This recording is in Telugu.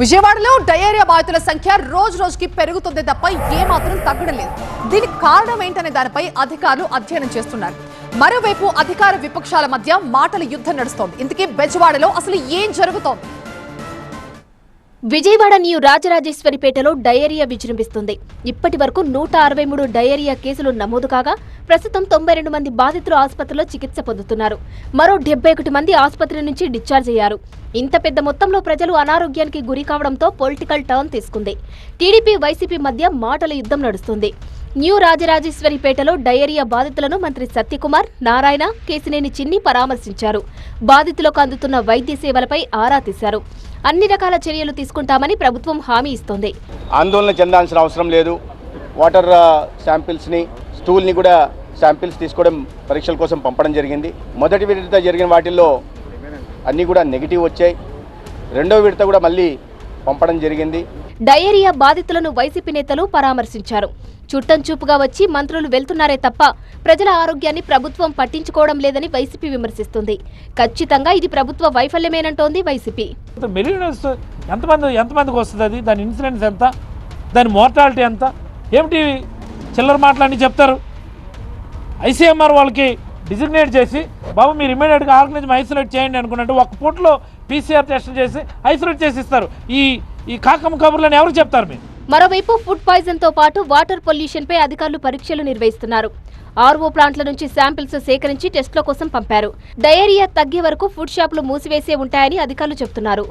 విజయవాడలో డయేరియా బాధితుల సంఖ్య రోజు రోజుకి పెరుగుతుంది తప్ప ఏమాత్రం తగ్గడం లేదు. దీనికి కారణం ఏంటనే దానిపై అధికారులు అధ్యయనం చేస్తున్నారు. మరోవైపు అధికార విపక్షాల మధ్య మాటల యుద్ధం నడుస్తోంది. ఇంతకీ బెజవాడలో అసలు ఏం జరుగుతోంది? విజయవాడ న్యూ రాజరాజేశ్వరిపేటలో డయేరియా విజృంభిస్తుంది. ఇప్పటి వరకు నూట అరవై మూడు డయేరియా కేసులు నమోదు కాగా ప్రస్తుతం తొంభై రెండు మంది బాధితులు ఆసుపత్రిలో చికిత్స పొందుతున్నారు. మరో డెబ్బై ఒకటి మంది ఆసుపత్రి నుంచి డిశ్చార్జ్ అయ్యారు. ఇంత పెద్ద మొత్తంలో ప్రజలు అనారోగ్యానికి గురి కావడంతో పొలిటికల్ టర్న్ తీసుకుంది. టీడీపీ వైసీపీ మధ్య మాటల యుద్ధం నడుస్తుంది. న్యూ రాజరాజేశ్వరిపేటలో డయేరియా బాధితులను మంత్రి సత్యకుమార్ నారాయణ కేసినేని చిన్ని పరామర్శించారు. బాధితులకు అందుతున్న వైద్య సేవలపై ఆరా తీశారు. అన్ని రకాల చర్యలు తీసుకుంటామని ప్రభుత్వం హామీ ఇస్తోంది. ఆందోళన చెందాల్సిన అవసరం లేదు. వాటర్ శాంపిల్స్ని స్టూల్ని కూడా శాంపిల్స్ తీసుకోవడం పరీక్షల కోసం పంపడం జరిగింది. మొదటి విడత జరిగిన వాటిల్లో అన్నీ కూడా నెగిటివ్ వచ్చాయి. రెండో విడత కూడా మళ్ళీ పంపడం జరిగింది. డయేరియా బాధితులను వైసీపీ నేతలు పరామర్శించారు. చుట్టం చూపుగా వచ్చి మంత్రులు వెళ్తున్నారే తప్ప ప్రజల ఆరోగ్యాన్ని ప్రభుత్వం పట్టించుకోవడం లేదని వైసీపీ విమర్శిస్తుంది. ఖచ్చితంగా ఇది ప్రభుత్వ వైఫల్యమేనంటోంది వైసీపీ. ఎంతమంది ఎంతమందికి వస్తుంది అది? దాని ఇన్సూరెన్స్ ఎంత? దాని మోర్టాలిటీ ఎంత? ఏమిటి చిల్లర మాటలన్నీ చెప్తారు? ఐసీఎంఆర్ వాళ్ళకి డిజిగ్నేట్ చేసి బాబు మీరు ఇమీడియట్గా ఆర్గనైజ్ ఐసోలేట్ చేయండి అనుకున్నట్టు ఒక పూటలో పీసీఆర్ టెస్ట్ చేసి ఐసోలేట్ చేసి ఇస్తారు. ఈ ఈ కాకమ్మ కబుర్లను ఎవరు చెప్తారు మీరు? మరోవైపు ఫుడ్ పాయిజన్తో పాటు వాటర్ పొల్యూషన్ పై అధికారులు పరీక్షలు నిర్వహిస్తున్నారు. ఆర్ఓ ప్లాంట్ల నుంచి శాంపిల్స్ సేకరించి టెస్టుల కోసం పంపారు. డయేరియా తగ్గే వరకు ఫుడ్ షాపులు మూసివేసే ఉంటాయని అధికారులు చెబుతున్నారు